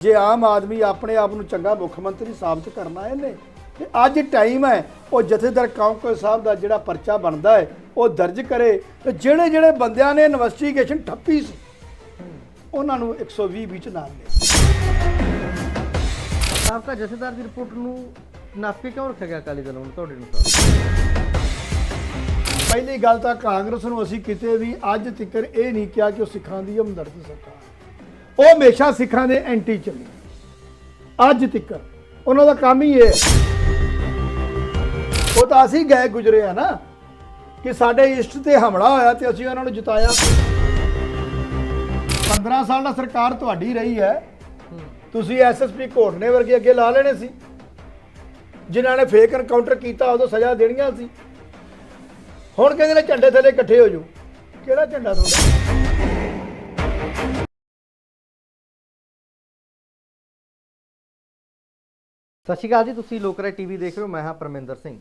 ਜੇ ਆਮ ਆਦਮੀ ਆਪਣੇ ਆਪ ਨੂੰ ਚੰਗਾ ਮੁੱਖ ਮੰਤਰੀ ਸਾਬਤ ਕਰਨਾ ਇਹਨੇ ਤੇ ਅੱਜ ਟਾਈਮ ਹੈ ਉਹ ਜਥੇਦਾਰ ਕੌਂਕਰ ਸਾਹਿਬ ਦਾ ਜਿਹੜਾ ਪਰਚਾ ਬਣਦਾ ਹੈ ਉਹ ਦਰਜ ਕਰੇ। ਤੇ ਜਿਹੜੇ ਜਿਹੜੇ ਬੰਦਿਆਂ ਨੇ ਇਨਵੈਸਟੀਗੇਸ਼ਨ ਠੱਪੀ ਸੀ ਉਹਨਾਂ ਨੂੰ 120 ਵਿੱਚ ਨਾਲ ਲੈ ਸਾਬਕਾ ਜਥੇਦਾਰ ਦੀ ਰਿਪੋਰਟ ਨੂੰ ਨੱਪ ਕਿਉਂ ਰੱਖਿਆ ਗਿਆ ਅਕਾਲੀ ਦਲ ਨੂੰ ਤੁਹਾਡੇ ਅਨੁਸਾਰ। ਪਹਿਲੀ ਗੱਲ ਤਾਂ ਕਾਂਗਰਸ ਨੂੰ ਅਸੀਂ ਕਿਤੇ ਵੀ ਅੱਜ ਤੱਕ ਇਹ ਨਹੀਂ ਕਿਹਾ ਕਿ ਉਹ ਸਿੱਖਾਂ ਦੀ ਹਮਦਰਦ ਸਰਕਾਰ ਉਹ ਹਮੇਸ਼ਾ ਸਿੱਖਾਂ ਦੇ ਐਂਟੀ ਚੱਲੀ। ਅੱਜ ਤੱਕ ਉਹਨਾਂ ਦਾ ਕੰਮ ਹੀ ਇਹ। ਹੈ। ਉਹ ਤਾਂ ਅਸੀਂ ਗਏ ਗੁਜਰੇ ਆ ਨਾ, ਕਿ ਸਾਡੇ ਇਸ਼ਟ ਤੇ ਹਮਲਾ ਹੋਇਆ ਤੇ ਅਸੀਂ ਉਹਨਾਂ ਨੂੰ ਜਿਤਾਇਆ। 15 ਸਾਲ ਦਾ ਸਰਕਾਰ ਤੁਹਾਡੀ ਰਹੀ ਹੈ। ਤੁਸੀਂ ਐਸਐਸਪੀ ਘੋੜਨੇ ਵਰਗੇ ਅੱਗੇ ਲਾ ਲੈਣੇ ਸੀ। ਜਿਨ੍ਹਾਂ ਨੇ ਫੇਕ ਐਨਕਾਊਂਟਰ ਕੀਤਾ, ਉਦੋਂ ਸਜ਼ਾ ਦੇਣੀਆਂ ਸੀ। ਹੁਣ ਕਹਿੰਦੇ ਨੇ ਝੰਡੇ ਥੱਲੇ ਇਕੱਠੇ ਹੋ ਜਾਓ। ਕਿਹੜਾ ਝੰਡਾ ਤੁਹਾਡਾ? ਸਤਿ ਸ਼੍ਰੀ ਅਕਾਲ ਜੀ, ਤੁਸੀਂ ਲੋਕਰਾਏ ਟੀਵੀ ਦੇਖ ਰਹੇ ਹੋ, ਮੈਂ ਹਾਂ ਪਰਮਿੰਦਰ ਸਿੰਘ।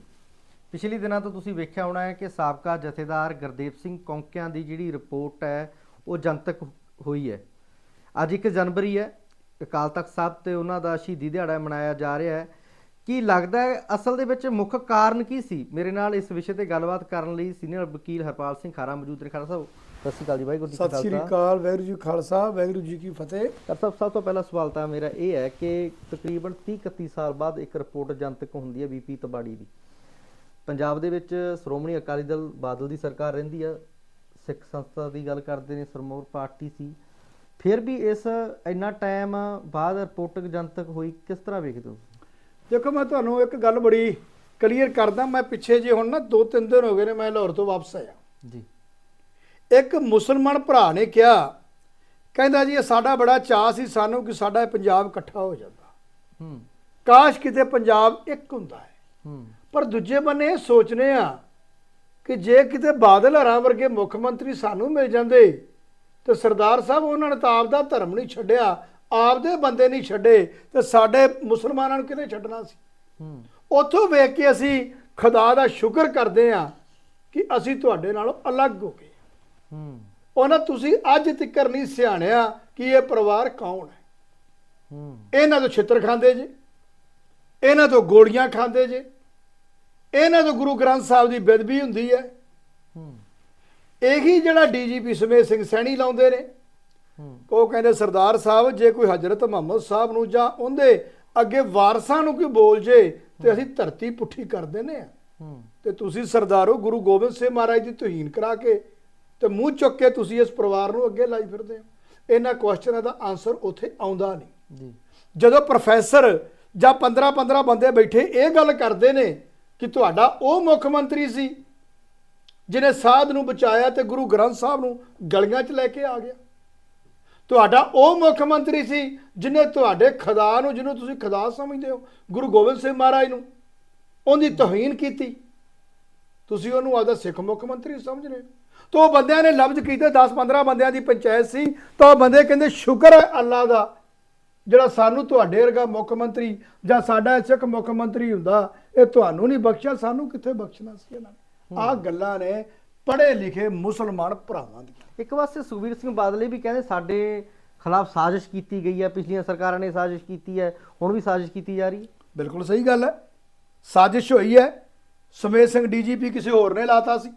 ਪਿਛਲੇ ਦਿਨਾਂ ਤੋਂ ਤੁਸੀਂ ਵੇਖਿਆ ਹੋਣਾ ਹੈ ਕਿ ਸਾਬਕਾ ਜਥੇਦਾਰ ਗੁਰਦੇਵ ਸਿੰਘ ਕੌਂਕਿਆਂ ਦੀ ਜਿਹੜੀ ਰਿਪੋਰਟ ਹੈ, ਉਹ ਜਨਤਕ ਹੋਈ ਹੈ। ਅੱਜ 1 ਜਨਵਰੀ ਹੈ, ਅਕਾਲ ਤਖਤ ਸਾਹਿਬ ਤੇ ਉਹਨਾਂ ਦਾ ਸ਼ਹੀਦੀ ਦਿਹਾੜਾ ਮਨਾਇਆ ਜਾ ਰਿਹਾ ਹੈ। ਕੀ ਲੱਗਦਾ ਹੈ, ਅਸਲ ਦੇ ਵਿੱਚ ਮੁੱਖ ਕਾਰਨ ਕੀ ਸੀ? ਮੇਰੇ ਨਾਲ ਇਸ ਵਿਸ਼ੇ ਤੇ ਗੱਲਬਾਤ ਕਰਨ ਲਈ ਸੀਨੀਅਰ ਵਕੀਲ ਹਰਪਾਲ ਸਿੰਘ ਖਾਰਾ ਮੌਜੂਦ ਨੇ। ਖਾਰਾ ਸਾਹਿਬ ਸਤਿ ਸ਼੍ਰੀ ਅਕਾਲ ਜੀ ਵਾਹਿਗੁਰੂ ਜੀ ਕਾ ਸਤਿ ਸ੍ਰੀ ਅਕਾਲ ਵਾਹਿਗੁਰੂ ਜੀ ਖਾਲਸਾ ਵਾਹਿਗੁਰੂ ਜੀ ਕੀ ਫਤਿਹ। ਸਰ ਸਭ ਸਭ ਤੋਂ ਪਹਿਲਾ ਸਵਾਲ ਤਾਂ ਮੇਰਾ ਇਹ ਹੈ ਕਿ ਤਕਰੀਬਨ 30 31 ਸਾਲ ਬਾਅਦ ਇੱਕ ਰਿਪੋਰਟ ਜਨਤਕ ਹੁੰਦੀ ਹੈ ਬੀਪੀ ਤਬਾੜੀ ਦੀ। ਪੰਜਾਬ ਦੇ ਵਿੱਚ ਸ਼੍ਰੋਮਣੀ ਅਕਾਲੀ ਦਲ ਬਾਦਲ ਦੀ ਸਰਕਾਰ ਰਹਿੰਦੀ ਆ ਸਿੱਖ ਸੰਸਥਾ ਦੀ ਗੱਲ ਕਰਦੇ ਨੇ ਸਰਮੋਰ ਪਾਰਟੀ ਸੀ। ਫਿਰ ਵੀ ਇਸ ਇੰਨਾ ਟਾਈਮ ਬਾਅਦ ਰਿਪੋਰਟ ਜਨਤਕ ਹੋਈ ਕਿਸ ਤਰ੍ਹਾਂ ਵੇਖਦੇ ਹੋ ਦੇਖੋ ਮੈਂ ਤੁਹਾਨੂੰ ਇੱਕ ਗੱਲ ਬੜੀ ਕਲੀਅਰ ਕਰਦਾ ਮੈਂ ਪਿੱਛੇ ਜੇ ਹੁਣ ਨਾ ਦੋ ਤਿੰਨ ਦਿਨ ਹੋ ਗਏ ਨੇ ਮੈਂ ਲਾਹੌਰ ਤੋਂ ਵਾਪਸ ਆਇਆ। ਜੀ। ਇੱਕ ਮੁਸਲਮਾਨ ਭਰਾ ਨੇ ਕਿਹਾ ਕਹਿੰਦਾ ਜੀ ਇਹ ਸਾਡਾ ਬੜਾ ਚਾਅ ਸੀ ਸਾਨੂੰ ਕਿ ਸਾਡਾ ਇਹ ਪੰਜਾਬ ਇਕੱਠਾ ਹੋ ਜਾਂਦਾ। ਹੂੰ। ਕਾਸ਼ ਕਿਤੇ ਪੰਜਾਬ ਇੱਕ ਹੁੰਦਾ ਹੈ। ਹੂੰ। ਪਰ ਦੂਜੇ ਬੰਨੇ ਸੋਚਨੇ ਆ ਕਿ ਜੇ ਕਿਤੇ ਬਾਦਲ ਹਰਾਂ ਵਰਗੇ ਮੁੱਖ ਮੰਤਰੀ ਸਾਨੂੰ ਮਿਲ ਜਾਂਦੇ ਤੇ ਸਰਦਾਰ ਸਾਹਿਬ ਉਹਨਾਂ ਨੇ ਤਾਂ ਆਪਦਾ ਧਰਮ ਨਹੀਂ ਛੱਡਿਆ ਆਪਦੇ ਬੰਦੇ ਨਹੀਂ ਛੱਡੇ ਤੇ ਸਾਡੇ ਮੁਸਲਮਾਨਾਂ ਨੂੰ ਕਿਹਨੇ ਛੱਡਣਾ ਸੀ? ਹੂੰ। ਉੱਥੋਂ ਵੇਖ ਕੇ ਅਸੀਂ ਖੁਦਾ ਦਾ ਸ਼ੁਕਰ ਕਰਦੇ ਆ ਕਿ ਅਸੀਂ ਤੁਹਾਡੇ ਨਾਲੋਂ ਅਲੱਗ ਹੋ ਗਏ। ਹੂੰ। ਉਹਨਾਂ ਤੁਸੀਂ ਅੱਜ ਤੱਕ ਨਹੀਂ ਸਿਆਣਿਆ ਕਿ ਇਹ ਪਰਿਵਾਰ ਕੌਣ ਹੈ? ਹੂੰ। ਇਹਨਾਂ ਤੋਂ ਛਿੱਤਰ ਖਾਂਦੇ ਜੇ ਇਹਨਾਂ ਤੋਂ ਗੋਲੀਆਂ ਖਾਂਦੇ ਜੇ ਇਹਨਾਂ ਤੋਂ ਗੁਰੂ ਗ੍ਰੰਥ ਸਾਹਿਬ ਦੀ ਬੇਦਬੀ ਹੁੰਦੀ ਹੈ। ਹੂੰ। ਇਹੀ ਜਿਹੜਾ ਡੀਜੀਪੀ ਸਮੇਤ ਸਿੰਘ ਸੈਣੀ ਲਾਉਂਦੇ ਨੇ। ਹੂੰ। ਉਹ ਕਹਿੰਦੇ ਸਰਦਾਰ ਸਾਹਿਬ ਜੇ ਕੋਈ ਹਜ਼ਰਤ ਮੁਹੰਮਦ ਸਾਹਿਬ ਨੂੰ ਜਾਂ ਉਹਦੇ ਅੱਗੇ ਵਾਰਸਾਂ ਨੂੰ ਕੋਈ ਬੋਲ ਜੇ ਤੇ ਅਸੀਂ ਧਰਤੀ ਪੁੱਠੀ ਕਰ ਦਿੰਦੇ ਆ ਹੂੰ। ਤੇ ਤੁਸੀਂ ਸਰਦਾਰੋ ਗੁਰੂ ਗੋਬਿੰਦ ਸਿੰਘ ਮਹਾਰਾਜ ਦੀ ਤੋਹੀਨ ਕਰਾ ਕੇ ਤੇ ਮੂੰਹ ਚੁੱਕ ਕੇ ਤੁਸੀਂ ਇਸ ਪਰਿਵਾਰ ਨੂੰ ਅੱਗੇ ਲਾਈ ਫਿਰਦੇ ਹੋ। ਇਹਨਾਂ ਕੁਐਸਚਨਾਂ ਦਾ ਆਨਸਰ ਉੱਥੇ ਆਉਂਦਾ ਨਹੀਂ। ਜੀ। ਜਦੋਂ ਪ੍ਰੋਫੈਸਰ ਜਾਂ 15 15 ਬੰਦੇ ਬੈਠੇ ਇਹ ਗੱਲ ਕਰਦੇ ਨੇ ਕਿ ਤੁਹਾਡਾ ਉਹ ਮੁੱਖ ਮੰਤਰੀ ਸੀ ਜਿਨੇ ਸਾਧ ਨੂੰ ਬਚਾਇਆ ਤੇ ਗੁਰੂ ਗ੍ਰੰਥ ਸਾਹਿਬ ਨੂੰ ਗਲੀਆਂ 'ਚ ਲੈ ਕੇ ਆ ਗਿਆ। ਤੁਹਾਡਾ ਉਹ ਮੁੱਖ ਮੰਤਰੀ ਸੀ ਜਿਨੇ ਤੁਹਾਡੇ ਖੁਦਾ ਨੂੰ ਜਿਹਨੂੰ ਤੁਸੀਂ ਖੁਦਾ ਸਮਝਦੇ ਹੋ ਗੁਰੂ ਗੋਬਿੰਦ ਸਿੰਘ ਮਹਾਰਾਜ ਨੂੰ ਉਹਦੀ ਤੋਹੀਨ ਕੀਤੀ। ਤੁਸੀਂ ਉਹਨੂੰ ਆਪਦਾ ਸਿੱਖ ਮੁੱਖ ਮੰਤਰੀ ਸਮਝ ਰਹੇ ਹੋ। ਤਾਂ ਉਹ ਬੰਦਿਆਂ ਨੇ ਲਫ਼ਜ਼ ਕੀਤੇ 10 15 ਬੰਦਿਆਂ ਦੀ ਪੰਚਾਇਤ ਸੀ ਤਾਂ ਉਹ ਬੰਦੇ ਕਹਿੰਦੇ ਸ਼ੁਕਰ ਹੈ ਅੱਲਾ ਦਾ ਜਿਹੜਾ ਸਾਨੂੰ ਤੁਹਾਡੇ ਵਰਗਾ ਮੁੱਖ ਮੰਤਰੀ ਜਾਂ ਸਾਡਾ ਸਿੱਖ ਮੁੱਖ ਮੰਤਰੀ ਹੁੰਦਾ ਇਹ ਤੁਹਾਨੂੰ ਨਹੀਂ ਬਖਸ਼ਿਆ ਸਾਨੂੰ ਕਿੱਥੇ ਬਖਸ਼ਣਾ ਸੀ ਇਹਨਾਂ ਨੇ? ਆਹ ਗੱਲਾਂ ਨੇ ਪੜ੍ਹੇ ਲਿਖੇ ਮੁਸਲਮਾਨ ਭਰਾਵਾਂ ਦੀਆਂ। ਇੱਕ ਪਾਸੇ ਸੁਖਬੀਰ ਸਿੰਘ ਬਾਦਲ ਵੀ ਕਹਿੰਦੇ ਸਾਡੇ ਖਿਲਾਫ ਸਾਜ਼ਿਸ਼ ਕੀਤੀ ਗਈ ਹੈ ਪਿਛਲੀਆਂ ਸਰਕਾਰਾਂ ਨੇ ਸਾਜ਼ਿਸ਼ ਕੀਤੀ ਹੈ ਹੁਣ ਵੀ ਸਾਜ਼ਿਸ਼ ਕੀਤੀ ਜਾ ਰਹੀ ਹੈ। ਬਿਲਕੁਲ ਸਹੀ ਗੱਲ ਹੈ। ਸਾਜ਼ਿਸ਼ ਹੋਈ ਹੈ। ਸਮੇਤ ਸਿੰਘ ਡੀਜੀਪੀ ਕਿਸੇ ਹੋਰ ਨੇ ਲਾਤਾ ਸੀ।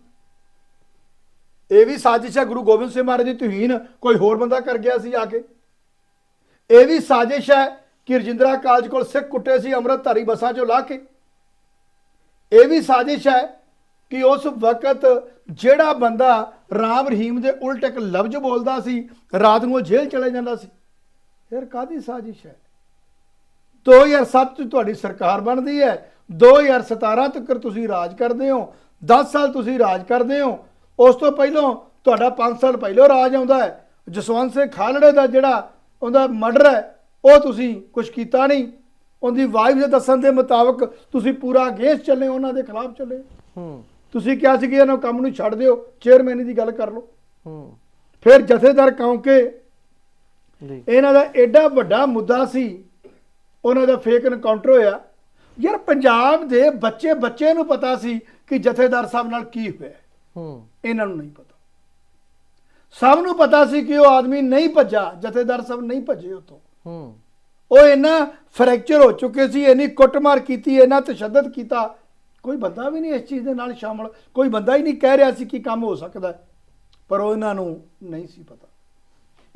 ਇਹ ਵੀ ਸਾਜ਼ਿਸ਼ ਹੈ ਗੁਰੂ ਗੋਬਿੰਦ ਸਿੰਘ ਮਹਾਰਾਜ ਦੀ ਤੁਹੀਨ ਕੋਈ ਹੋਰ ਬੰਦਾ ਕਰ ਗਿਆ ਸੀ ਆ ਕੇ। ਇਹ ਵੀ ਸਾਜ਼ਿਸ਼ ਹੈ ਕਿ ਰਜਿੰਦਰਾ ਕਾਲਜ ਕੋਲ ਸਿੱਖ ਕੁੱਟੇ ਸੀ ਅੰਮ੍ਰਿਤਧਾਰੀ ਬੱਸਾਂ ਚੋਂ ਲਾ ਕੇ। ਇਹ ਵੀ ਸਾਜ਼ਿਸ਼ ਹੈ ਕਿ ਉਸ ਵਕਤ ਜਿਹੜਾ ਬੰਦਾ ਰਾਮ ਰਹੀਮ ਦੇ ਉਲਟ ਇੱਕ ਲਫ਼ਜ਼ ਬੋਲਦਾ ਸੀ, ਰਾਤ ਨੂੰ ਉਹ ਜੇਲ੍ਹ ਚਲੇ ਜਾਂਦਾ ਸੀ। ਫਿਰ ਕਾਦੀ ਸਾਜ਼ਿਸ਼ ਹੈ? 2007 ਚ ਤੁਹਾਡੀ ਸਰਕਾਰ ਬਣਦੀ ਹੈ 2017 ਤੱਕ ਤੁਸੀਂ ਰਾਜ ਕਰਦੇ ਹੋ 10 ਸਾਲ ਤੁਸੀਂ ਰਾਜ ਕਰਦੇ ਹੋ ਉਸ ਤੋਂ ਪਹਿਲਾਂ ਤੁਹਾਡਾ 5 ਸਾਲ ਪਹਿਲਾਂ ਰਾਜ ਆਉਂਦਾ ਹੈ। ਜਸਵੰਤ ਸਿੰਘ ਖਾਲੜੇ ਦਾ ਜਿਹੜਾ ਉਹਦਾ ਮਰਡਰ ਹੈ ਉਹ ਤੁਸੀਂ ਕੁਝ ਕੀਤਾ ਨਹੀਂ। ਉਹਦੀ ਵਾਈਫ ਦੇ ਦੱਸਣ ਦੇ ਮੁਤਾਬਕ ਤੁਸੀਂ ਪੂਰਾ ਅਗੇਂਸਟ ਚੱਲੇ ਉਹਨਾਂ ਦੇ ਖਿਲਾਫ ਚੱਲੇ। ਹੂੰ। ਤੁਸੀਂ ਕਿਹਾ ਸੀ ਕਿ ਇਹਨਾਂ ਕੰਮ ਨੂੰ ਛੱਡ ਦਿਓ ਚੇਅਰਮੈਨ ਦੀ ਗੱਲ ਕਰ ਲਓ। ਹੂੰ। ਫਿਰ ਜਥੇਦਾਰ ਕੌਂਕੇ ਜੀ। ਇਹਨਾਂ ਦਾ ਐਡਾ ਵੱਡਾ ਮੁੱਦਾ ਸੀ ਉਹਨਾਂ ਦਾ ਫੇਕ ਐਨਕਾਊਂਟਰ ਹੋਇਆ। ਯਾਰ ਪੰਜਾਬ ਦੇ ਬੱਚੇ ਬੱਚੇ ਨੂੰ ਪਤਾ ਸੀ ਕਿ ਜਥੇਦਾਰ ਸਾਹਿਬ ਨਾਲ ਕੀ ਹੋਇਆ। ਹੂੰ। ਇਹਨਾਂ ਨੂੰ ਨਹੀਂ ਪਤਾ। ਸਭ ਨੂੰ ਪਤਾ ਸੀ ਕਿ ਉਹ ਆਦਮੀ ਨਹੀਂ ਭੱਜਾ ਜਥੇਦਾਰ ਸਾਹਿਬ ਨਹੀਂ ਭੱਜੇ ਉਤੋਂ ਹੂੰ। ਉਹ ਇੰਨਾ ਫ੍ਰੈਕਚਰ ਹੋ ਚੁੱਕੇ ਸੀ ਇੰਨੀ ਕੁੱਟਮਾਰ ਕੀਤੀ ਇੰਨਾ ਤਸ਼ੱਦਦ ਕੀਤਾ। ਕੋਈ ਬੰਦਾ ਵੀ ਨਹੀਂ ਇਸ ਚੀਜ਼ ਦੇ ਨਾਲ ਸ਼ਾਮਲ ਕੋਈ ਬੰਦਾ ਹੀ ਨਹੀਂ ਕਹਿ ਰਿਹਾ ਸੀ ਕਿ ਕੰਮ ਹੋ ਸਕਦਾ। ਪਰ ਉਹ ਇਹਨਾਂ ਨੂੰ ਨਹੀਂ ਸੀ ਪਤਾ।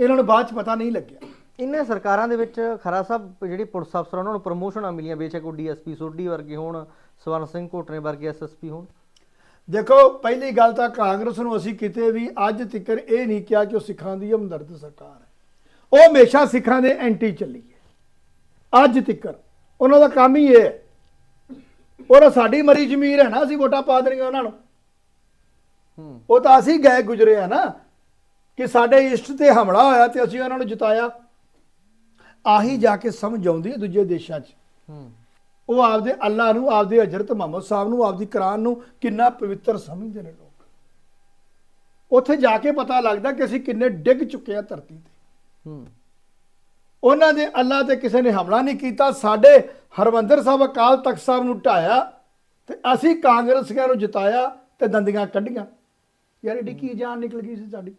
ਇਹਨਾਂ ਨੂੰ ਬਾਅਦ ਚ ਪਤਾ ਨਹੀਂ ਲੱਗਿਆ। ਇੰਨੇ ਸਰਕਾਰਾਂ ਦੇ ਵਿੱਚ ਖਰਾ ਸਾਹਿਬ ਜਿਹੜੀ ਪੁਲਿਸ ਅਫਸਰ ਉਹਨਾਂ ਨੂੰ ਪ੍ਰਮੋਸ਼ਨਾਂ ਮਿਲੀਆਂ ਬੇਸ਼ੱਕ ਉਹ ਡੀਐਸਪੀ ਸੋਢੀ ਵਰਗੇ ਹੋਣ ਸਵਰਨ ਸਿੰਘ ਘੋਟਰੇ ਵਰਗੇ ਐਸਐਸਪੀ ਹੋਣ। ਦੇਖੋ ਪਹਿਲੀ ਗੱਲ ਤਾਂ ਕਾਂਗਰਸ ਨੂੰ ਅਸੀਂ ਕਿਤੇ ਵੀ ਅੱਜ ਤੱਕ ਇਹ ਨਹੀਂ ਕਿਹਾ ਕਿ ਉਹ ਸਿੱਖਾਂ ਦੀ ਹਮਦਰਦ ਸਰਕਾਰ ਹੈ। ਉਹ ਹਮੇਸ਼ਾ ਸਿੱਖਾਂ ਦੇ ਐਂਟੀ ਚੱਲੀ ਹੈ। ਅੱਜ ਤੱਕ ਉਹਨਾਂ ਦਾ ਕੰਮ ਹੀ ਇਹ ਹੈ। ਔਰ ਸਾਡੀ ਮਰੀ ਜ਼ਮੀਰ ਹੈ ਨਾ ਅਸੀਂ ਵੋਟਾਂ ਪਾ ਦੇਣੀਆਂ ਉਹਨਾਂ ਨੂੰ। ਉਹ ਤਾਂ ਅਸੀਂ ਗਏ ਗੁਜਰੇ ਆ ਨਾ ਕਿ ਸਾਡੇ ਇਸ਼ਟ ਤੇ ਹਮਲਾ ਹੋਇਆ ਤੇ ਅਸੀਂ ਉਹਨਾਂ ਨੂੰ ਜਿਤਾਇਆ। ਆਹੀ ਜਾ ਕੇ ਸਮਝ ਆਉਂਦੀ ਹੈ ਦੂਜੇ ਦੇਸ਼ਾਂ 'ਚ। ਹੂੰ। ਉਹ ਆਪਦੇ ਅੱਲਾ ਨੂੰ ਆਪਦੇ ਹਜ਼ਰਤ ਮੁਹੰਮਦ ਸਾਹਿਬ ਨੂੰ ਆਪਦੀ ਕੁਰਾਨ ਨੂੰ ਕਿੰਨਾ ਪਵਿੱਤਰ ਸਮਝਦੇ ਨੇ ਲੋਕ। ਉੱਥੇ ਜਾ ਕੇ ਪਤਾ ਲੱਗਦਾ ਕਿ ਅਸੀਂ ਕਿੰਨੇ ਡਿੱਗ ਚੁੱਕੇ ਆ ਧਰਤੀ ਤੇ। ਹੂੰ। ਉਹਨਾਂ ਦੇ ਅੱਲਾ ਤੇ ਕਿਸੇ ਨੇ ਹਮਲਾ ਨਹੀਂ ਕੀਤਾ। ਸਾਡੇ ਹਰਮੰਦਰ ਸਾਹਿਬ ਅਕਾਲ ਤਖਤ ਸਾਹਿਬ ਨੂੰ ਢਾਇਆ ਤੇ ਅਸੀਂ ਕਾਂਗਰਸੀਆਂ ਨੂੰ ਜਿਤਾਇਆ ਤੇ ਦੰਦੀਆਂ ਕੱਢੀਆਂ। ਯਾਰ ਏਡੀ ਕੀ ਜਾਨ ਨਿਕਲ ਗਈ ਸੀ ਸਾਡੀ।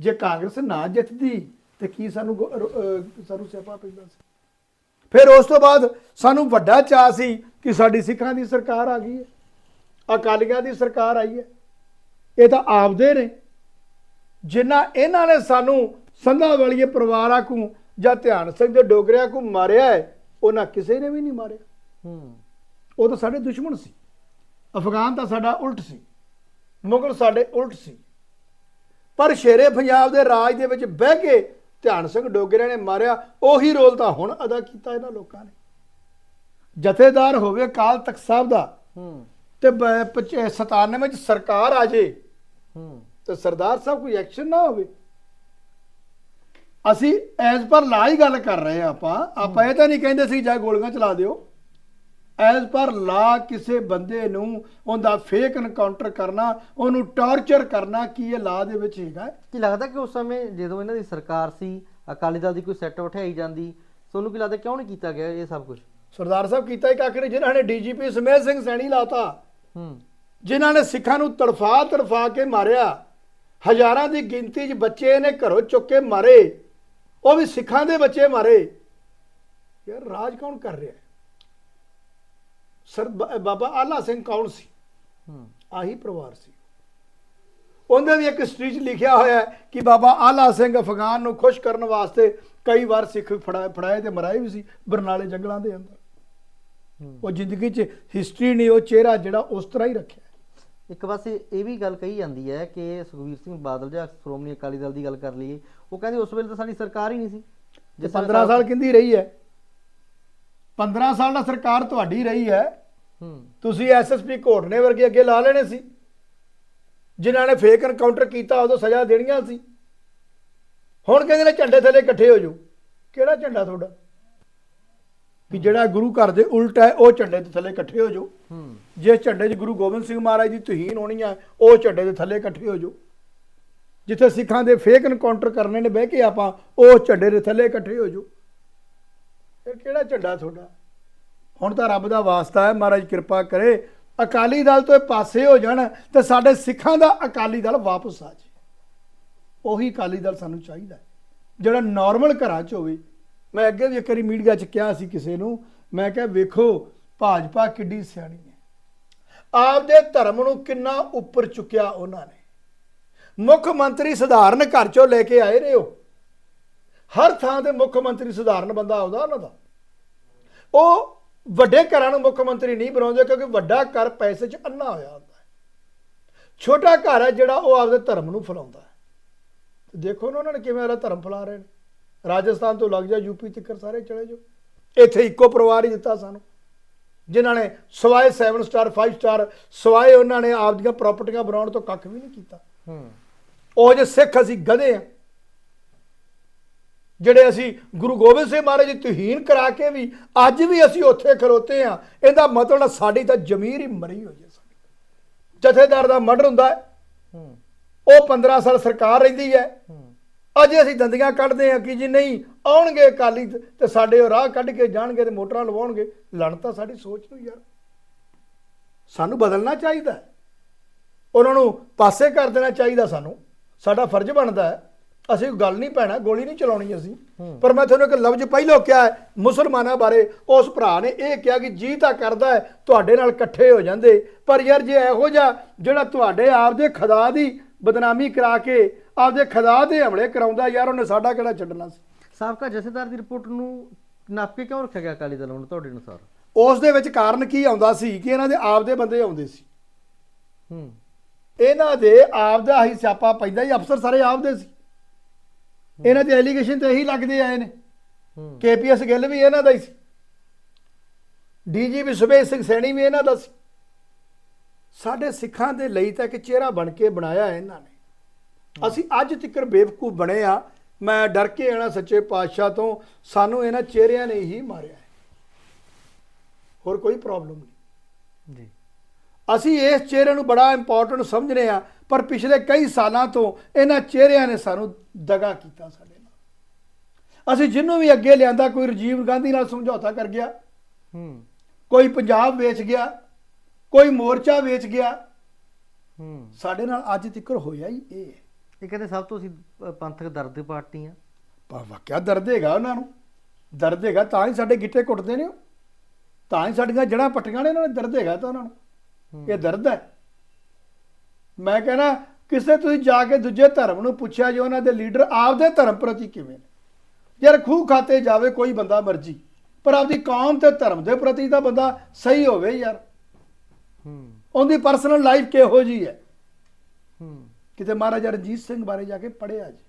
ਜੇ ਕਾਂਗਰਸ ਨਾ ਜਿੱਤਦੀ ਤੇ ਕੀ ਸਾਨੂੰ ਸਾਨੂੰ ਸਿਆਪਾ ਪੈਂਦਾ ਸੀ? ਫਿਰ ਉਸ ਤੋਂ ਬਾਅਦ ਸਾਨੂੰ ਵੱਡਾ ਚਾਅ ਸੀ ਕਿ ਸਾਡੀ ਸਿੱਖਾਂ ਦੀ ਸਰਕਾਰ ਆ ਗਈ ਹੈ, ਅਕਾਲੀਆਂ ਦੀ ਸਰਕਾਰ ਆਈ ਹੈ। ਇਹ ਤਾਂ ਆਪਦੇ ਨੇ। ਜਿਨ੍ਹਾਂ ਇਹਨਾਂ ਨੇ ਸਾਨੂੰ ਸੰਧਾ ਵਾਲੀਏ ਪਰਿਵਾਰਾਂ ਨੂੰ ਜਾਂ ਧਿਆਨ ਸਿੰਘ ਦੇ ਡੋਗਰਿਆਂ ਨੂੰ ਮਾਰਿਆ ਹੈ, ਉਹਨਾਂ ਕਿਸੇ ਨੇ ਵੀ ਨਹੀਂ ਮਾਰਿਆ। ਹੂੰ ਉਹ ਤਾਂ ਸਾਡੇ ਦੁਸ਼ਮਣ ਸੀ। ਅਫਗਾਨ ਤਾਂ ਸਾਡਾ ਉਲਟ ਸੀ। ਮੁਗਲ ਸਾਡੇ ਉਲਟ ਸੀ। ਪਰ ਸ਼ੇਰੇ ਪੰਜਾਬ ਦੇ ਰਾਜ ਦੇ ਵਿੱਚ ਬਹਿ ਕੇ ਧਿਆਨ ਸਿੰਘ ਡੋਗਰਿਆਂ ਨੇ ਮਾਰਿਆ ਉਹੀ ਰੋਲ ਤਾਂ ਹੁਣ ਅਦਾ ਕੀਤਾ ਇਹਨਾਂ ਲੋਕਾਂ ਨੇ। ਜਥੇਦਾਰ ਹੋਵੇ ਕਾਲ ਤਖਤ ਸਾਹਿਬ ਦਾ ਹੂੰ। ਤੇ ਬ- ਪਚ- 97 ਵਿੱਚ ਸਰਕਾਰ ਆ ਜੇ ਹੂੰ। ਤੇ ਸਰਦਾਰ ਸਾਹਿਬ ਕੋਈ ਐਕਸ਼ਨ ਨਾ ਹੋਵੇ। ਅਸੀਂ ਐਜ਼ ਪਰ ਲਾ ਹੀ ਗੱਲ ਕਰ ਰਹੇ ਆ ਆਪਾਂ। ਆਪਾਂ ਇਹ ਤਾਂ ਨਹੀਂ ਕਹਿੰਦੇ ਸੀ ਜਾ ਗੋਲੀਆਂ ਚਲਾ ਦਿਓ। ਐਜ਼ ਪਰ ਲਾ ਕਿਸੇ ਬੰਦੇ ਨੂੰ ਉਹਦਾ ਫੇਕ ਐਨਕਾਊਂਟਰ ਕਰਨਾ ਉਹਨੂੰ ਟਾਰਚਰ ਕਰਨਾ ਕੀ ਇਹ ਲਾ ਦੇ ਵਿੱਚ ਹੈਗਾ? ਕੀ ਲੱਗਦਾ ਕਿ ਉਸ ਸਮੇਂ ਜਦੋਂ ਇਹਨਾਂ ਦੀ ਸਰਕਾਰ ਸੀ ਅਕਾਲੀ ਦਲ ਦੀ ਕੋਈ ਸੈੱਟ ਉਠਾਈ ਜਾਂਦੀ ਤੁਹਾਨੂੰ ਕੀ ਲੱਗਦਾ ਕਿਉਂ ਨਹੀਂ ਕੀਤਾ ਗਿਆ ਇਹ ਸਭ ਕੁਝ ਸਰਦਾਰ ਸਾਹਿਬ ਕੀਤਾ ਹੀ ਨਹੀਂ ਜਿਨ੍ਹਾਂ ਨੇ ਡੀਜੀਪੀ ਸਮੇਤ ਸਿੰਘ ਸੈਣੀ ਲਾਤਾ। ਹੂੰ। ਜਿਨ੍ਹਾਂ ਨੇ ਸਿੱਖਾਂ ਨੂੰ ਤੜਫਾ ਤੜਫਾ ਕੇ ਮਾਰਿਆ। ਹਜ਼ਾਰਾਂ ਦੀ ਗਿਣਤੀ 'ਚ ਬੱਚੇ ਨੇ ਘਰੋਂ ਚੁੱਕ ਕੇ ਮਾਰੇ। ਉਹ ਵੀ ਸਿੱਖਾਂ ਦੇ ਬੱਚੇ ਮਾਰੇ। ਯਾਰ ਰਾਜ ਕੌਣ ਕਰ ਰਿਹਾ ਹੈ? ਸਰ ਬਾਬਾ ਆਲਾ ਸਿੰਘ ਕੌਣ ਸੀ? ਆਹੀ ਪਰਿਵਾਰ ਸੀ। ਉਹਦੇ ਵੀ ਇੱਕ ਹਿਸਟਰੀ 'ਚ ਲਿਖਿਆ ਹੋਇਆ ਹੈ ਕਿ ਬਾਬਾ ਆਲਾ ਸਿੰਘ ਅਫਗਾਨ ਨੂੰ ਖੁਸ਼ ਕਰਨ ਵਾਸਤੇ ਕਈ ਵਾਰ ਸਿੱਖ ਫੜਾਏ ਫੜਾਏ ਤੇ ਮਰਾਏ ਵੀ ਸੀ ਬਰਨਾਲੇ ਜੰਗਲਾਂ ਦੇ ਅੰਦਰ। ਉਹ ਜ਼ਿੰਦਗੀ 'ਚ ਹਿਸਟਰੀ ਨੇ ਉਹ ਚਿਹਰਾ ਜਿਹੜਾ ਉਸ ਤਰ੍ਹਾਂ ਹੀ ਰੱਖਿਆ। ਇੱਕ ਪਾਸੇ ਇਹ ਵੀ ਗੱਲ ਕਹੀ ਜਾਂਦੀ ਹੈ ਕਿ ਸੁਖਵੀਰ ਸਿੰਘ ਬਾਦਲ ਜਾਂ ਸ਼੍ਰੋਮਣੀ ਅਕਾਲੀ ਦਲ ਦੀ ਗੱਲ ਕਰ ਲਈਏ ਉਹ ਕਹਿੰਦੇ ਉਸ ਵੇਲੇ ਤਾਂ ਸਾਡੀ ਸਰਕਾਰ ਹੀ ਨਹੀਂ ਸੀ। ਵੇਲੇ 15 ਸਾਲ ਕਿੰਦੀ ਰਹੀ ਹੈ। 15 ਸਾਲ ਦਾ ਸਰਕਾਰ ਤੁਹਾਡੀ ਰਹੀ ਹੈ। ਹੂੰ। ਤੁਸੀਂ ਐਸਐਸਪੀ ਘੋਟਨੇ ਵਰਗੇ ਅੱਗੇ ਲਾ ਲੈਣੇ ਸੀ। ਜਿਨ੍ਹਾਂ ਨੇ ਫੇਕ ਐਨਕਾਊਂਟਰ ਕੀਤਾ ਉਦੋਂ ਸਜ਼ਾ ਦੇਣੀਆਂ ਸੀ। ਹੁਣ ਕਹਿੰਦੇ ਨੇ ਝੰਡੇ ਥੱਲੇ ਇਕੱਠੇ ਹੋ ਜਾਓ। ਕਿਹੜਾ ਝੰਡਾ ਤੁਹਾਡਾ? ਕਿ ਜਿਹੜਾ ਗੁਰੂ ਘਰ ਦੇ ਉਲਟ ਹੈ ਉਹ ਝੰਡੇ ਦੇ ਥੱਲੇ ਇਕੱਠੇ ਹੋ ਜਾਓ। ਹੂੰ। ਜਿਸ ਝੰਡੇ 'ਚ ਗੁਰੂ ਗੋਬਿੰਦ ਸਿੰਘ ਮਹਾਰਾਜ ਦੀ ਤੁਹੀਨ ਹੋਣੀ ਹੈ ਉਹ ਝੰਡੇ ਦੇ ਥੱਲੇ ਇਕੱਠੇ ਹੋ ਜਾਓ। ਜਿੱਥੇ ਸਿੱਖਾਂ ਦੇ ਫੇਕ ਐਨਕਾਊਂਟਰ ਕਰਨੇ ਨੇ ਬਹਿ ਕੇ ਆਪਾਂ ਉਹ ਝੰਡੇ ਦੇ ਥੱਲੇ ਇਕੱਠੇ ਹੋ ਜਾਓ। ਇਹ ਕਿਹੜਾ ਝੰਡਾ ਤੁਹਾਡਾ? ਹੁਣ ਤਾਂ ਰੱਬ ਦਾ ਵਾਸਤਾ ਹੈ, ਮਹਾਰਾਜ ਕਿਰਪਾ ਕਰੇ, ਅਕਾਲੀ ਦਲ ਤੋਂ ਇਹ ਪਾਸੇ ਹੋ ਜਾਣ ਤੇ ਸਾਡੇ ਸਿੱਖਾਂ ਦਾ ਅਕਾਲੀ ਦਲ ਵਾਪਸ ਆ ਜੇ ਉਹੀ ਅਕਾਲੀ ਦਲ ਸਾਨੂੰ ਚਾਹੀਦਾ ਜਿਹੜਾ ਨਾਰਮਲ ਘਰਾਂ 'ਚ ਹੋਵੇ। ਮੈਂ ਅੱਗੇ ਵੀ ਇੱਕ ਵਾਰੀ ਮੀਡੀਆ 'ਚ ਕਿਹਾ ਸੀ ਕਿਸੇ ਨੂੰ, ਮੈਂ ਕਿਹਾ, ਵੇਖੋ, ਭਾਜਪਾ ਕਿੱਡੀ ਸਿਆਣੀ ਹੈ। ਆਪਦੇ ਧਰਮ ਨੂੰ ਕਿੰਨਾ ਉੱਪਰ ਚੁੱਕਿਆ ਉਹਨਾਂ ਨੇ। ਮੁੱਖ ਮੰਤਰੀ ਸਧਾਰਨ ਘਰ 'ਚੋਂ ਲੈ ਕੇ ਆਏ ਰਹੇ ਹੋ। ਹਰ ਥਾਂ ਤੇ ਮੁੱਖ ਮੰਤਰੀ ਸਧਾਰਨ ਬੰਦਾ ਆਉਂਦਾ ਉਹਨਾਂ ਦਾ। ਉਹ ਵੱਡੇ ਘਰਾਂ ਨੂੰ ਮੁੱਖ ਮੰਤਰੀ ਨਹੀਂ ਬਣਾਉਂਦੇ ਕਿਉਂਕਿ ਵੱਡਾ ਘਰ ਪੈਸੇ 'ਚ ਅੰਨਾ ਹੋਇਆ ਹੁੰਦਾ ਹੈ। ਛੋਟਾ ਘਰ ਹੈ ਜਿਹੜਾ ਉਹ ਆਪਦੇ ਧਰਮ ਨੂੰ ਫੈਲਾਉਂਦਾ ਹੈ। ਤੇ ਦੇਖੋ ਨਾ ਉਹਨਾਂ ਨੇ ਕਿਵੇਂ ਆਪਦਾ ਧਰਮ ਫੈਲਾ ਰਹੇ ਨੇ। ਰਾਜਸਥਾਨ ਤੋਂ ਲੱਗ ਜਾ ਯੂਪੀ ਤੱਕ ਸਾਰੇ ਚਲੇ ਜਾਓ। ਇੱਥੇ ਇੱਕੋ ਪਰਿਵਾਰ ਹੀ ਦਿੱਤਾ ਸਾਨੂੰ। ਜਿਨ੍ਹਾਂ ਨੇ ਸਵਾਏ 7 ਸਟਾਰ 5 ਸਟਾਰ ਸਵਾਏ ਉਹਨਾਂ ਨੇ ਆਪਦੀਆਂ ਪ੍ਰਾਪਰਟੀਆਂ ਬਣਾਉਣ ਤੋਂ ਕੱਖ ਵੀ ਨਹੀਂ ਕੀਤਾ। ਹੂੰ। ਉਹ ਜੇ ਸਿੱਖ ਅਸੀਂ ਗਧੇ ਆ ਜਿਹੜੇ ਅਸੀਂ ਗੁਰੂ ਗੋਬਿੰਦ ਸਿੰਘ ਮਹਾਰਾਜ ਦੀ ਤੁਹੀਨ ਕਰਾ ਕੇ ਵੀ ਅੱਜ ਵੀ ਅਸੀਂ ਉੱਥੇ ਖਲੋਤੇ ਆ ਇਹਦਾ ਮਤਲਬ ਸਾਡੀ ਤਾਂ ਜ਼ਮੀਰ ਹੀ ਮਰੀ ਹੋਈ ਹੈ ਸਾਡੀ। ਜਥੇਦਾਰ ਦਾ ਮਰਡਰ ਹੁੰਦਾ ਹੈ। ਉਹ 15 ਸਾਲ ਸਰਕਾਰ ਰਹਿੰਦੀ ਹੈ। ਅੱਜ ਅਸੀਂ ਦੰਦੀਆਂ ਕੱਢਦੇ ਆ ਕਿ ਜੀ ਨਹੀਂ ਆਉਣਗੇ ਅਕਾਲੀ ਤੇ ਸਾਡੇ ਉਹ ਰਾਹ ਕੱਢ ਕੇ ਜਾਣਗੇ ਤੇ ਮੋਟਰਾਂ ਲਵਾਉਣਗੇ। ਲੜ ਤਾਂ ਸਾਡੀ ਸੋਚ ਨੂੰ ਯਾਰ। ਸਾਨੂੰ ਬਦਲਣਾ ਚਾਹੀਦਾ। ਉਹਨਾਂ ਨੂੰ ਪਾਸੇ ਕਰ ਦੇਣਾ ਚਾਹੀਦਾ ਸਾਨੂੰ। ਸਾਡਾ ਫਰਜ਼ ਬਣਦਾ ਹੈ। ਅਸੀਂ ਗੱਲ ਨਹੀਂ ਪੈਣਾ ਗੋਲੀ ਨਹੀਂ ਚਲਾਉਣੀ ਅਸੀਂ। ਪਰ ਮੈਂ ਤੁਹਾਨੂੰ ਇੱਕ ਲਫ਼ਜ਼ ਪਹਿਲਾਂ ਕਿਹਾ ਹੈ ਮੁਸਲਮਾਨਾਂ ਬਾਰੇ ਉਸ ਭਰਾ ਨੇ ਇਹ ਕਿਹਾ ਕਿ ਜੀ ਤਾਂ ਕਰਦਾ ਹੈ ਤੁਹਾਡੇ ਨਾਲ ਇਕੱਠੇ ਹੋ ਜਾਂਦੇ। ਪਰ ਯਾਰ ਜੇ ਇਹੋ ਜਿਹਾ ਜਿਹੜਾ ਤੁਹਾਡੇ ਆਪਦੇ ਖੁਦਾ ਦੀ ਬਦਨਾਮੀ ਕਰਾ ਕੇ ਆਪਦੇ ਖੁਦਾ ਦੇ ਹਮਲੇ ਕਰਾਉਂਦਾ ਯਾਰ ਉਹਨੇ ਸਾਡਾ ਕਿਹੜਾ ਛੱਡਣਾ ਸੀ? ਸਾਬਕਾ ਜਥੇਦਾਰ ਦੀ ਰਿਪੋਰਟ ਨੂੰ ਨਾਪ ਕੇ ਕਿਉਂ ਰੱਖਿਆ ਗਿਆ ਅਕਾਲੀ ਦਲ ਨੂੰ ਤੁਹਾਡੇ ਅਨੁਸਾਰ? ਉਸ ਦੇ ਵਿੱਚ ਕਾਰਨ ਕੀ ਆਉਂਦਾ ਸੀ ਕਿ ਇਹਨਾਂ ਦੇ ਆਪਦੇ ਬੰਦੇ ਆਉਂਦੇ ਸੀ। ਹੂੰ। ਇਹਨਾਂ ਦੇ ਆਪਦਾ ਹੀ ਸਿਆਪਾ ਪੈਂਦਾ ਹੀ ਅਫਸਰ ਸਾਰੇ ਆਪਦੇ ਸੀ। ਇਹਨਾਂ ਦੇ ਐਲੀਗੇਸ਼ਨ ਤੇ ਇਹੀ ਲੱਗਦੇ ਆਏ ਨੇ। ਕੇਪੀਐਸ ਗਿੱਲ ਵੀ ਇਹਨਾਂ ਦਾ ਹੀ ਸੀ। ਡੀਜੀਪੀ ਸੁਬੇਸ਼ ਸਿੰਘ ਸੈਣੀ ਵੀ ਇਹਨਾਂ ਦਾ ਸੀ। ਸਾਡੇ ਸਿੱਖਾਂ ਦੇ ਲਈ ਤਾਂ ਇੱਕ ਚਿਹਰਾ ਬਣ ਕੇ ਬਣਾਇਆ ਇਹਨਾਂ ਨੇ। ਅਸੀਂ ਅੱਜ ਤੱਕ ਬੇਵਕੂਫ ਬਣੇ ਆ। ਮੈਂ ਡਰ ਕੇ ਆਣਾ ਸੱਚੇ ਪਾਤਸ਼ਾਹ ਤੋਂ। ਸਾਨੂੰ ਇਹਨਾਂ ਚਿਹਰਿਆਂ ਨੇ ਹੀ ਮਾਰਿਆ ਹੋਰ ਕੋਈ ਪ੍ਰੋਬਲਮ ਨਹੀਂ। ਜੀ। ਅਸੀਂ ਇਸ ਚਿਹਰੇ ਨੂੰ ਬੜਾ ਇੰਪੋਰਟੈਂਟ ਸਮਝਦੇ ਆ ਪਰ ਪਿਛਲੇ ਕਈ ਸਾਲਾਂ ਤੋਂ ਇਹਨਾਂ ਚਿਹਰਿਆਂ ਨੇ ਸਾਨੂੰ ਦਗਾ ਕੀਤਾ ਸਾਡੇ ਨਾਲ। ਅਸੀਂ ਜਿਹਨੂੰ ਵੀ ਅੱਗੇ ਲਿਆਂਦਾ ਕੋਈ ਰਾਜੀਵ ਗਾਂਧੀ ਨਾਲ ਸਮਝੌਤਾ ਕਰ ਗਿਆ ਹੂੰ। ਕੋਈ ਪੰਜਾਬ ਵੇਚ ਗਿਆ ਕੋਈ ਮੋਰਚਾ ਵੇਚ ਗਿਆ ਹੂੰ। ਸਾਡੇ ਨਾਲ ਅੱਜ ਤੱਕ ਹੋਇਆ ਹੀ ਇਹ ਹੈ। ਇਹ ਕਹਿੰਦੇ ਸਭ ਤੋਂ ਅਸੀਂ ਪੰਥਕ ਦਰਦ ਦੀ ਪਾਰਟੀ ਆ ਪਰ ਵਾਕਿਆ ਦਰਦ ਹੈਗਾ ਉਹਨਾਂ ਨੂੰ। ਦਰਦ ਹੈਗਾ ਤਾਂ ਹੀ ਸਾਡੇ ਗਿੱਟੇ ਕੁੱਟਦੇ ਨੇ। ਤਾਂ ਹੀ ਸਾਡੀਆਂ ਜੜਾਂ ਪੱਟੀਆਂ ਨੇ ਉਹਨਾਂ ਨੇ ਦਰਦ ਹੈਗਾ ਤਾਂ ਉਹਨਾਂ ਨੂੰ। ਇਹ ਦਰਦ ਹੈ। ਮੈਂ ਕਹਿੰਦਾ ਕਿਸੇ ਤੁਸੀਂ ਜਾ ਕੇ ਦੂਜੇ ਧਰਮ ਨੂੰ ਪੁੱਛਿਆ ਜੇ ਉਹਨਾਂ ਦੇ ਲੀਡਰ ਆਪਦੇ ਧਰਮ ਪ੍ਰਤੀ ਕਿਵੇਂ ਨੇ। ਯਾਰ ਖੂਹ ਖਾਤੇ ਜਾਵੇ ਕੋਈ ਬੰਦਾ ਮਰਜ਼ੀ ਪਰ ਆਪਦੀ ਕੌਮ ਤੇ ਧਰਮ ਦੇ ਪ੍ਰਤੀ ਤਾਂ ਬੰਦਾ ਸਹੀ ਹੋਵੇ ਯਾਰ। ਹੂੰ। ਉਹਦੀ ਪਰਸਨਲ ਲਾਈਫ ਕਿਹੋ ਜੀ ਹੈ? ਹੂੰ। ਕਿਤੇ ਮਹਾਰਾਜਾ ਰਣਜੀਤ ਸਿੰਘ ਬਾਰੇ ਜਾ ਕੇ ਪੜਿਆ ਜੀ।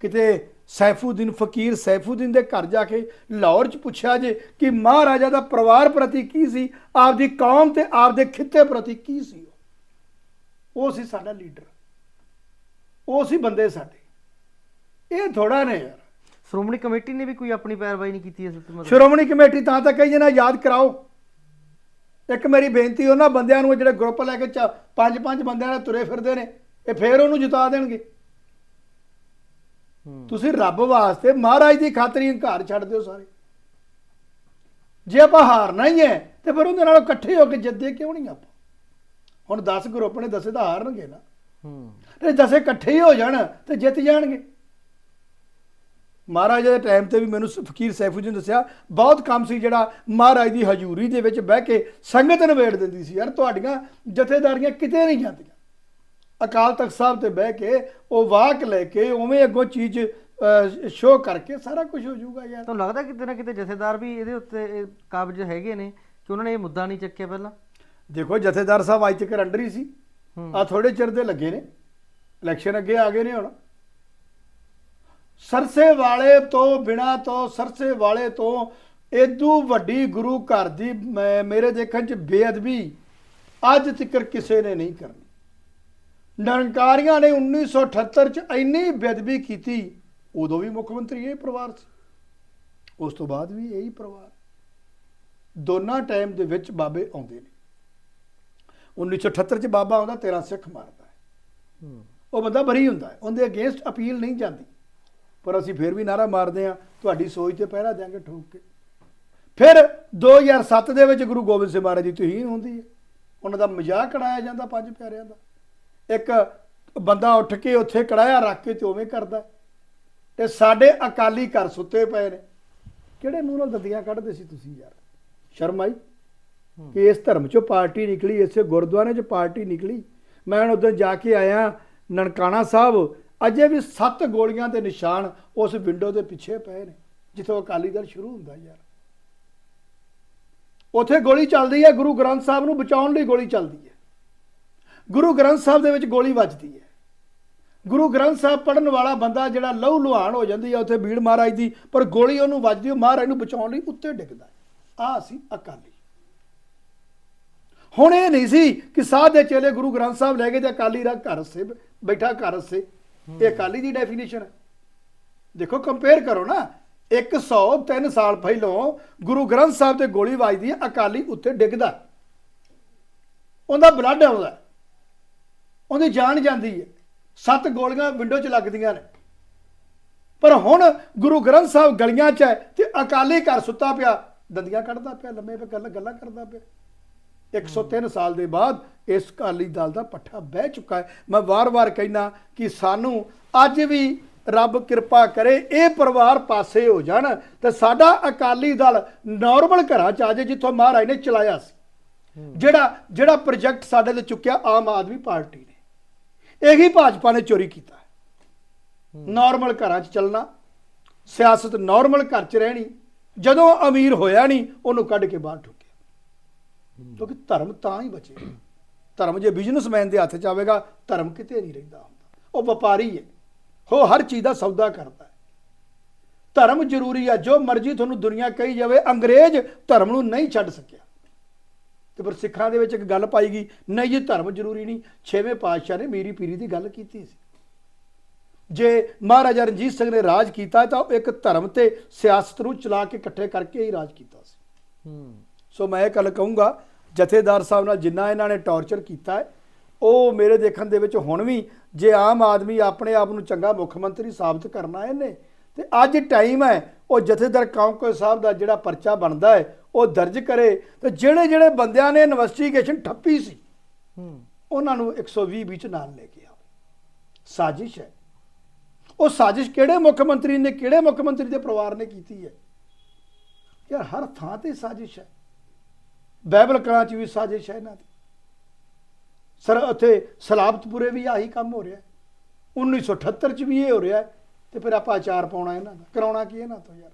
ਕਿਤੇ ਸੈਫੂਦੀਨ ਫਕੀਰ ਸੈਫੂਦੀਨ ਦੇ ਘਰ ਜਾ ਕੇ ਲਾਹੌਰ ਚ ਪੁੱਛਿਆ ਜੇ ਕਿ ਮਹਾਰਾਜਾ ਦਾ ਪਰਿਵਾਰ ਪ੍ਰਤੀ ਕੀ ਸੀ ਆਪਦੀ ਕੌਮ ਤੇ ਆਪਦੇ ਖਿੱਤੇ ਪ੍ਰਤੀ ਕੀ ਸੀ ਉਹ? ਸੀ ਸਾਡਾ ਲੀਡਰ। ਉਹ ਸੀ ਬੰਦੇ ਸਾਡੇ। ਇਹ ਥੋੜਾ ਨੇ ਯਾਰ। ਸ਼੍ਰੋਮਣੀ ਕਮੇਟੀ ਨੇ ਵੀ ਕੋਈ ਆਪਣੀ ਪੈਰਵਾਈ ਨਹੀਂ ਕੀਤੀ ਇਸ ਮਤਲਬ? ਸ਼੍ਰੋਮਣੀ ਕਮੇਟੀ ਤਾਂ ਤਾਂ ਕਈ ਜਣਾ ਯਾਦ ਕਰਾਓ। ਇੱਕ ਮੇਰੀ ਬੇਨਤੀ ਉਹਨਾਂ ਬੰਦਿਆਂ ਨੂੰ ਜਿਹੜੇ ਗਰੁੱਪ ਲੈ ਕੇ ਪੰਜ ਪੰਜ ਬੰਦਿਆਂ ਨਾਲ ਤੁਰੇ ਫਿਰਦੇ ਨੇ ਇਹ ਫੇਰ ਉਹਨੂੰ ਜਿਤਾ ਦੇਣਗੇ। ਤੁਸੀਂ ਰੱਬ ਵਾਸਤੇ ਮਹਾਰਾਜ ਦੀ ਖਾਤਰ ਹੰਕਾਰ ਛੱਡ ਦਿਓ ਸਾਰੇ। ਜੇ ਆਪਾਂ ਹਾਰਨਾ ਹੀ ਹੈ ਤੇ ਫਿਰ ਉਹਦੇ ਨਾਲ ਇਕੱਠੇ ਹੋ ਕੇ ਜਿੱਦੇ ਕਿਉਂ ਨਹੀਂ ਆਪਾਂ? ਹੁਣ 10 ਗਰੁੱਪ ਨੇ ਦਸੇ ਤਾਂ ਹਾਰਨਗੇ ਨਾ। ਹੂੰ। ਤੇ ਦਸੇ ਇਕੱਠੇ ਹੀ ਹੋ ਜਾਣ ਤੇ ਜਿੱਤ ਜਾਣਗੇ। ਮਹਾਰਾਜ ਦੇ ਟਾਈਮ ਤੇ ਵੀ ਮੈਨੂੰ ਫਕੀਰ ਸੈਫੂਦੀਨ ਦੱਸਿਆ ਬਹੁਤ ਕੰਮ ਸੀ ਜਿਹੜਾ ਮਹਾਰਾਜ ਦੀ ਹਜ਼ੂਰੀ ਦੇ ਵਿੱਚ ਬਹਿ ਕੇ ਸੰਗਤ ਨਿਬੇੜ ਦਿੰਦੀ ਸੀ। ਯਾਰ ਤੁਹਾਡੀਆਂ ਜਥੇਦਾਰੀਆਂ ਕਿਤੇ ਨਹੀਂ ਜਾਂਦੀਆਂ। ਅਕਾਲ ਤਖਤ ਸਾਹਿਬ ਤੇ ਬਹਿ ਕੇ ਉਹ ਵਾਕ ਲੈ ਕੇ ਉਵੇਂ ਅੱਗੋਂ ਚੀਜ਼ ਸ਼ੋਅ ਕਰਕੇ ਸਾਰਾ ਕੁਝ ਹੋ ਜਾਊਗਾ ਯਾਰ। ਤੁਹਾਨੂੰ ਲੱਗਦਾ ਕਿਤੇ ਨਾ ਕਿਤੇ ਜਥੇਦਾਰ ਵੀ ਇਹਦੇ ਉੱਤੇ ਕਾਬਜ ਹੈਗੇ ਨੇ ਕਿ ਉਹਨਾਂ ਨੇ ਇਹ ਮੁੱਦਾ ਨਹੀਂ ਚੱਕਿਆ ਪਹਿਲਾਂ? ਦੇਖੋ ਜਥੇਦਾਰ ਸਾਹਿਬ ਅੱਜ ਤੱਕ ਅੰਡਰ ਹੀ ਸੀ। ਆ ਥੋੜੇ ਚਿਰ ਦੇ ਲੱਗੇ ਨੇ। ਇਲੈਕਸ਼ਨ ਅੱਗੇ ਆ ਗਏ ਨੇ ਹੁਣ। ਸਰਸੇ ਵਾਲੇ ਤੋਂ ਬਿਨਾ ਤੋਂ ਸਰਸੇ ਵਾਲੇ ਤੋਂ ਏਦੂ ਵੱਡੀ ਗੁਰੂ ਘਰ ਦੀ ਮੇਰੇ ਦੇਖਣ ਚ ਬੇਅਦਬੀ ਅੱਜ ਤੱਕ ਕਿਸੇ ਨੇ ਨਹੀਂ ਕਰਨੀ। ਨਿਰੰਕਾਰੀਆਂ ਨੇ 1978 ਚ ਇੰਨੀ ਬੇਅਦਬੀ ਕੀਤੀ ਉਦੋਂ ਵੀ ਮੁੱਖ ਮੰਤਰੀ ਇਹ ਪਰਿਵਾਰ ਸੀ। ਉਸ ਤੋਂ ਬਾਅਦ ਵੀ ਇਹੀ ਪਰਿਵਾਰ। ਦੋਨਾਂ ਟਾਈਮ ਦੇ ਵਿੱਚ ਬਾਬੇ ਆਉਂਦੇ ਨੇ। 1978 ਚ ਬਾਬਾ ਆਉਂਦਾ 13 ਸਿੱਖ ਮਾਰਦਾ ਹੈ। ਉਹ ਬੰਦਾ ਬਰੀ ਹੁੰਦਾ ਹੈ ਉਹਦੇ ਅਗੇਂਸਟ ਅਪੀਲ ਨਹੀਂ ਜਾਂਦੀ। ਪਰ ਅਸੀਂ ਫਿਰ ਵੀ ਨਾਰਾ ਮਾਰਦੇ ਆ ਤੁਹਾਡੀ ਸੋਚ ਤੇ ਪਹਿਰਾ ਦਿਆਂਗੇ ਠੋਕ ਕੇ। ਫਿਰ 2007 ਦੇ ਵਿੱਚ ਗੁਰੂ ਗੋਬਿੰਦ ਸਿੰਘ ਮਹਾਰਾਜ ਦੀ ਤੁਹੀਨ ਹੁੰਦੀ ਹੈ। ਉਹਨਾਂ ਦਾ ਮਜ਼ਾਕ ਕੜਾਇਆ ਜਾਂਦਾ ਪੰਜ ਪਿਆਰਿਆਂ ਦਾ। ਇੱਕ ਬੰਦਾ ਉੱਠ ਕੇ ਉੱਥੇ ਕੜਾਇਆ ਰੱਖ ਕੇ ਤੇ ਉਵੇਂ ਕਰਦਾ। ਤੇ ਸਾਡੇ ਅਕਾਲੀ ਘਰ ਸੁੱਤੇ ਪਏ ਨੇ। ਕਿਹੜੇ ਮੂੰਹ ਨਾਲ ਦੰਦੀਆਂ ਕੱਢਦੇ ਸੀ ਤੁਸੀਂ ਯਾਰ? ਸ਼ਰਮ ਆਈ? ਕਿ ਇਸ ਧਰਮ ਚੋਂ ਪਾਰਟੀ ਨਿਕਲੀ ਇਸੇ ਗੁਰਦੁਆਰੇ ਚੋਂ ਪਾਰਟੀ ਨਿਕਲੀ। ਮੈਂ ਹੁਣ ਉਦੋਂ ਜਾ ਕੇ ਆਇਆ ਨਨਕਾਣਾ ਸਾਹਿਬ ਅਜੇ ਵੀ ਸੱਤ ਗੋਲੀਆਂ ਦੇ ਨਿਸ਼ਾਨ ਉਸ ਵਿੰਡੋ ਦੇ ਪਿੱਛੇ ਪਏ ਨੇ ਜਿੱਥੋਂ ਅਕਾਲੀ ਦਲ ਸ਼ੁਰੂ ਹੁੰਦਾ ਯਾਰ। ਉੱਥੇ ਗੋਲੀ ਚੱਲਦੀ ਹੈ ਗੁਰੂ ਗ੍ਰੰਥ ਸਾਹਿਬ ਨੂੰ ਬਚਾਉਣ ਲਈ ਗੋਲੀ ਚੱਲਦੀ ਹੈ। ਗੁਰੂ ਗ੍ਰੰਥ ਸਾਹਿਬ ਦੇ ਵਿੱਚ ਗੋਲੀ ਵੱਜਦੀ ਹੈ। ਗੁਰੂ ਗ੍ਰੰਥ ਸਾਹਿਬ ਪੜਨ ਵਾਲਾ ਬੰਦਾ ਜਿਹੜਾ ਲਹੂ ਲੁਹਾਨ ਹੋ ਜਾਂਦੀ ਹੈ, ਉੱਥੇ ਭੀੜ ਮਹਾਰਾਜ ਦੀ, ਪਰ ਗੋਲੀ ਉਹਨੂੰ ਵੱਜਦੀ ਉਹ ਮਹਾਰਾਜ ਨੂੰ ਬਚਾਉਣ ਲਈ ਉੱਤੇ ਡਿੱਗਦਾ ਆ ਸੀ ਅਕਾਲੀ। ਹੁਣ ਇਹ ਨਹੀਂ ਸੀ ਕਿ ਸਾਧ ਦੇ ਚੇਲੇ ਗੁਰੂ ਗ੍ਰੰਥ ਸਾਹਿਬ ਲੈ ਗਏ ਤੇ ਅਕਾਲੀ ਰਾ ਘਰ ਸੇ ਬੈਠਾ, ਘਰ ਸੇ। ਇਹ ਅਕਾਲੀ ਦੀ ਡੈਫੀਨੇਸ਼ਨ ਹੈ। ਦੇਖੋ ਕੰਪੇਅਰ ਕਰੋ ਨਾ। 103 ਸਾਲ ਪਹਿਲਾਂ ਗੁਰੂ ਗ੍ਰੰਥ ਸਾਹਿਬ ਤੇ ਗੋਲੀ ਵੱਜਦੀ ਹੈ, ਅਕਾਲੀ ਉੱਤੇ ਡਿੱਗਦਾ। ਉਹਦਾ ਬਲੱਡ ਆਉਂਦਾ ਉਹਦੀ ਜਾਨ ਜਾਂਦੀ ਹੈ। ਸੱਤ ਗੋਲੀਆਂ ਵਿੰਡੋ 'ਚ ਲੱਗਦੀਆਂ ਨੇ। ਪਰ ਹੁਣ ਗੁਰੂ ਗ੍ਰੰਥ ਸਾਹਿਬ ਗਲੀਆਂ 'ਚ ਹੈ ਤੇ ਅਕਾਲੀ ਘਰ ਸੁੱਤਾ ਪਿਆ। ਦੰਦੀਆਂ ਕੱਢਦਾ ਪਿਆ ਲੰਮੇ ਪੇ ਗੱਲ ਗੱਲਾਂ ਕਰਦਾ ਪਿਆ। 103 ਸਾਲ ਦੇ ਬਾਅਦ ਇਸ ਅਕਾਲੀ ਦਲ ਦਾ ਪੱਠਾ ਬਹਿ ਚੁੱਕਾ ਹੈ। ਮੈਂ ਵਾਰ-ਵਾਰ ਕਹਿਣਾ ਕਿ ਸਾਨੂੰ ਅੱਜ ਵੀ ਰੱਬ ਕਿਰਪਾ ਕਰੇ ਇਹ ਪਰਿਵਾਰ ਪਾਸੇ ਹੋ ਜਾਣ ਤੇ ਸਾਡਾ ਅਕਾਲੀ ਦਲ ਨਾਰਮਲ ਘਰਾਂ ਚ ਆ ਜਾਏ ਜਿੱਥੋਂ ਮਹਾਰਾਜ ਨੇ ਚਲਾਇਆ ਸੀ। ਜਿਹੜਾ ਜਿਹੜਾ ਪ੍ਰੋਜੈਕਟ ਸਾਡੇ ਤੇ ਚੁੱਕਿਆ ਆਮ ਆਦਮੀ ਪਾਰਟੀ ਨੇ। ਇਹੀ ਭਾਜਪਾ ਨੇ ਚੋਰੀ ਕੀਤਾ। ਨਾਰਮਲ ਘਰਾਂ 'ਚ ਚੱਲਣਾ, ਸਿਆਸਤ ਨਾਰਮਲ ਘਰ 'ਚ ਰਹਿਣੀ, ਜਦੋਂ ਅਮੀਰ ਹੋਇਆ ਨਹੀਂ, ਉਹਨੂੰ ਕੱਢ ਕੇ ਬਾਹਰ ਠੁੱਕਿਆ। ਕਿਉਂਕਿ ਧਰਮ ਤਾਂ ਹੀ ਬਚੇ। ਧਰਮ ਜੇ ਬਿਜ਼ਨਸਮੈਨ ਦੇ ਹੱਥ 'ਚ ਆਵੇਗਾ, ਧਰਮ ਕਿਤੇ ਨਹੀਂ ਰਹਿੰਦਾ ਹੁੰਦਾ। ਉਹ ਵਪਾਰੀ ਹੈ। ਉਹ ਹਰ ਚੀਜ਼ ਦਾ ਸੌਦਾ ਕਰਦਾ ਹੈ। ਧਰਮ ਜ਼ਰੂਰੀ ਹੈ ਜੋ ਮਰਜ਼ੀ ਤੁਹਾਨੂੰ ਦੁਨੀਆ ਕਹੀ ਜਾਵੇ, ਅੰਗਰੇਜ਼ ਧਰਮ ਨੂੰ ਨਹੀਂ ਛੱਡ ਸਕਿਆ। ਤੇ ਪਰ ਸਿੱਖਾਂ ਦੇ ਵਿੱਚ ਇੱਕ ਗੱਲ ਪਾਈ ਗਈ ਨਹੀਂ ਜੀ ਧਰਮ ਜ਼ਰੂਰੀ ਨਹੀਂ ਛੇਵੇਂ ਪਾਤਸ਼ਾਹ ਨੇ ਮੀਰੀ ਪੀਰੀ ਦੀ ਗੱਲ ਕੀਤੀ ਸੀ। ਜੇ ਮਹਾਰਾਜਾ ਰਣਜੀਤ ਸਿੰਘ ਨੇ ਰਾਜ ਕੀਤਾ ਤਾਂ ਉਹ ਇੱਕ ਧਰਮ ਤੇ ਸਿਆਸਤ ਨੂੰ ਚਲਾ ਕੇ ਇਕੱਠੇ ਕਰਕੇ ਹੀ ਰਾਜ ਕੀਤਾ ਸੀ। ਹੂੰ। ਸੋ ਮੈਂ ਇਹ ਗੱਲ ਕਹੂੰਗਾ ਜਥੇਦਾਰ ਸਾਹਿਬ ਨਾਲ ਜਿੰਨਾ ਇਹਨਾਂ ਨੇ ਟੌਰਚਰ ਕੀਤਾ ਹੈ ਉਹ ਮੇਰੇ ਦੇਖਣ ਦੇ ਵਿੱਚ ਹੁਣ ਵੀ ਜੇ ਆਮ ਆਦਮੀ ਆਪਣੇ ਆਪ ਨੂੰ ਚੰਗਾ ਮੁੱਖ ਮੰਤਰੀ ਸਾਬਤ ਕਰਨਾ ਇਹਨੇ ਤੇ ਅੱਜ ਟਾਈਮ ਹੈ ਉਹ ਜਥੇਦਾਰ ਕੌਂਕੋ ਸਾਹਿਬ ਦਾ ਜਿਹੜਾ ਪਰਚਾ ਬਣਦਾ ਹੈ ਉਹ ਦਰਜ ਕਰੇ ਤੇ ਜਿਹੜੇ ਜਿਹੜੇ ਬੰਦਿਆਂ ਨੇ ਇਨਵੈਸਟੀਗੇਸ਼ਨ ਠੱਪੀ ਸੀ ਹੂੰ। ਉਹਨਾਂ ਨੂੰ 120 ਵਿੱਚ ਨਾਲ ਲੈ ਕੇ ਆਵੇ ਸਾਜ਼ਿਸ਼ ਹੈ। ਉਹ ਸਾਜ਼ਿਸ਼ ਕਿਹੜੇ ਮੁੱਖ ਮੰਤਰੀ ਨੇ ਕਿਹੜੇ ਮੁੱਖ ਮੰਤਰੀ ਦੇ ਪਰਿਵਾਰ ਨੇ ਕੀਤੀ ਹੈ? ਯਾਰ ਹਰ ਥਾਂ ਤੇ ਸਾਜ਼ਿਸ਼ ਹੈ। ਬਾਈਬਲ ਕਲਾਂ 'ਚ ਵੀ ਸਾਜ਼ਿਸ਼ ਹੈ ਇਹਨਾਂ ਦੀ। ਸਰ ਉੱਥੇ ਸਲਾਬਤਪੁਰੇ ਵੀ ਆਹੀ ਕੰਮ ਹੋ ਰਿਹਾ ਹੈ। 1978 'ਚ ਵੀ ਇਹ ਹੋ ਰਿਹਾ ਤੇ ਫਿਰ ਆਪਾਂ ਅਚਾਰ ਪਾਉਣਾ ਇਹਨਾਂ ਦਾ। ਕਰਾਉਣਾ ਕੀ ਇਹਨਾਂ ਤੋਂ ਯਾਰ?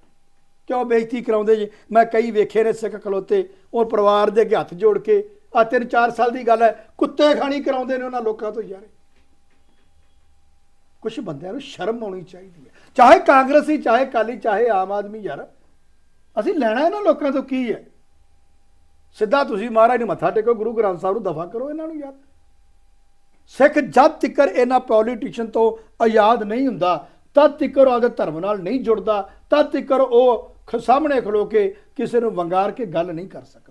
ਕਿਉਂ ਬੇਇੱਜ਼ਤੀ ਕਰਾਉਂਦੇ ਜੀ? ਮੈਂ ਕਈ ਵੇਖੇ ਨੇ ਸਿੱਖ ਖਲੋਤੇ, ਉਹ ਪਰਿਵਾਰ ਦੇ ਅੱਗੇ ਹੱਥ ਜੋੜ ਕੇ ਆ ਤਿੰਨ ਚਾਰ ਸਾਲ ਦੀ ਗੱਲ ਹੈ, ਕੁੱਤੇ ਖਾਣੀ ਕਰਾਉਂਦੇ ਨੇ ਉਹਨਾਂ ਲੋਕਾਂ ਤੋਂ ਯਾਰ। ਕੁਝ ਬੰਦਿਆਂ ਨੂੰ ਸ਼ਰਮ ਆਉਣੀ ਚਾਹੀਦੀ ਹੈ। ਚਾਹੇ ਕਾਂਗਰਸੀ, ਚਾਹੇ ਕਾਲੀ ਚਾਹੇ ਆਮ ਆਦਮੀ ਯਾਰ, ਅਸੀਂ ਲੈਣਾ ਇਹਨਾਂ ਲੋਕਾਂ ਤੋਂ ਕੀ ਹੈ? ਸਿੱਧਾ ਤੁਸੀਂ ਮਹਾਰਾਜ ਨੂੰ ਮੱਥਾ ਟੇਕੋ, ਗੁਰੂ ਗ੍ਰੰਥ ਸਾਹਿਬ ਨੂੰ ਦਫਾ ਕਰੋ ਇਹਨਾਂ ਨੂੰ ਯਾਰ। ਸਿੱਖ ਜਦ ਤੱਕਰ ਇਹਨਾਂ ਪੋਲੀਟੀਸ਼ੀਅਨ ਤੋਂ ਆਜ਼ਾਦ ਨਹੀਂ ਹੁੰਦਾ, ਤਦ ਤੱਕਰ ਉਹਦੇ ਧਰਮ ਨਾਲ ਨਹੀਂ ਜੁੜਦਾ, ਤਦ ਤੱਕਰ ਉਹ ਸਾਹਮਣੇ ਖਲੋ ਕੇ ਕਿਸੇ ਨੂੰ ਵੰਗਾਰ ਕੇ ਗੱਲ ਨਹੀਂ ਕਰ ਸਕਦਾ।